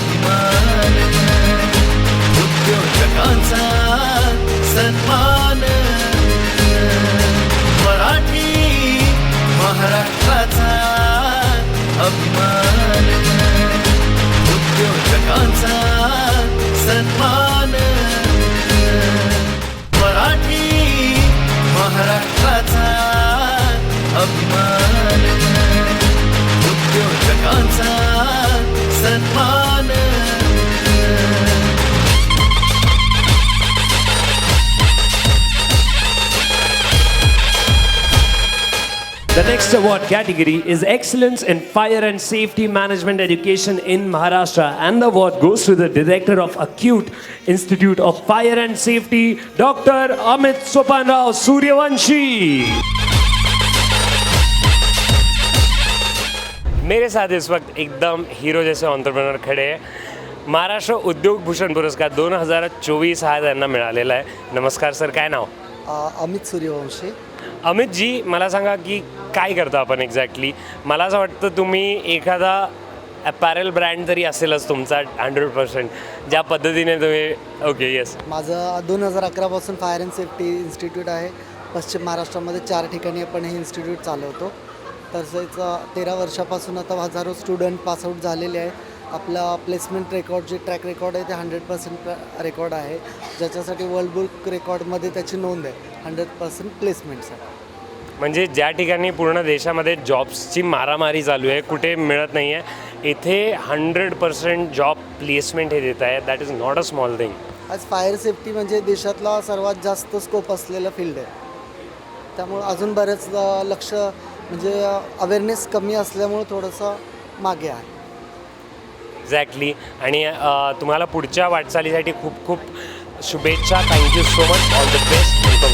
अभिमान उद्योजकांचा सन्मान मराठी महाराष्ट्राचा अभिमान उद्योजकांचा सन्मान Marathi Maharashtra The next award category is Excellence in Fire and Safety Management Education in Maharashtra. And the award goes to the Director of Acute Institute of Fire and Safety, Dr. Amit Sopanrao Suryavanshi. मेरे साथ इस वक्त एकदम hero जैसे entrepreneur खडे आहे महाराष्ट्र उद्योग भूषण पुरस्कार दोन हजार चोवीस हा त्यांना मिळालेला आहे. नमस्कार सर काय नाव? अमित सूर्यवंशी. अमित जी मला सांगा की काय करता आपण एक्झॅक्टली मला असं वाटतं तुम्ही एखादा अपॅरल ब्रँड तरी असेलच तुमचा हंड्रेड पर्सेंट ज्या पद्धतीने तुम्ही ओके येस माझं दोन हजार अकरापासून फायर अँड सेफ्टी इन्स्टिट्यूट आहे. पश्चिम महाराष्ट्रामध्ये चार ठिकाणी आपण हे इन्स्टिट्यूट चालवतो. तसेच तेरा वर्षापासून आता हजारो स्टुडंट पासआउट झालेले आहे. आपला प्लेसमेंट रेकॉर्ड जे ट्रॅक रेकॉर्ड आहे ते हंड्रेड पर्सेंट रेकॉर्ड आहे. ज्याच्यासाठी वर्ल्ड बुक रेकॉर्डमध्ये त्याची नोंद आहे. हंड्रेड पर्सेंट प्लेसमेंटसाठी म्हणजे ज्या ठिकाणी पूर्ण देशामध्ये जॉब्सची मारामारी चालू आहे कुठे मिळत नाही आहे इथे हंड्रेड पर्सेंट जॉब प्लेसमेंट हे देत आहे. That is not a small thing आज फायर सेफ्टी म्हणजे देशातला सर्वात जास्त स्कोप असलेलं फील्ड आहे. त्यामुळं अजून बरेच लक्ष म्हणजे अवेअरनेस कमी असल्यामुळं थोडंसं मागे आहे. एक्झॅक्टली आणि तुम्हाला पुढच्या वाटचालीसाठी खूप खूप शुभेच्छा. Thank you so much all the best welcome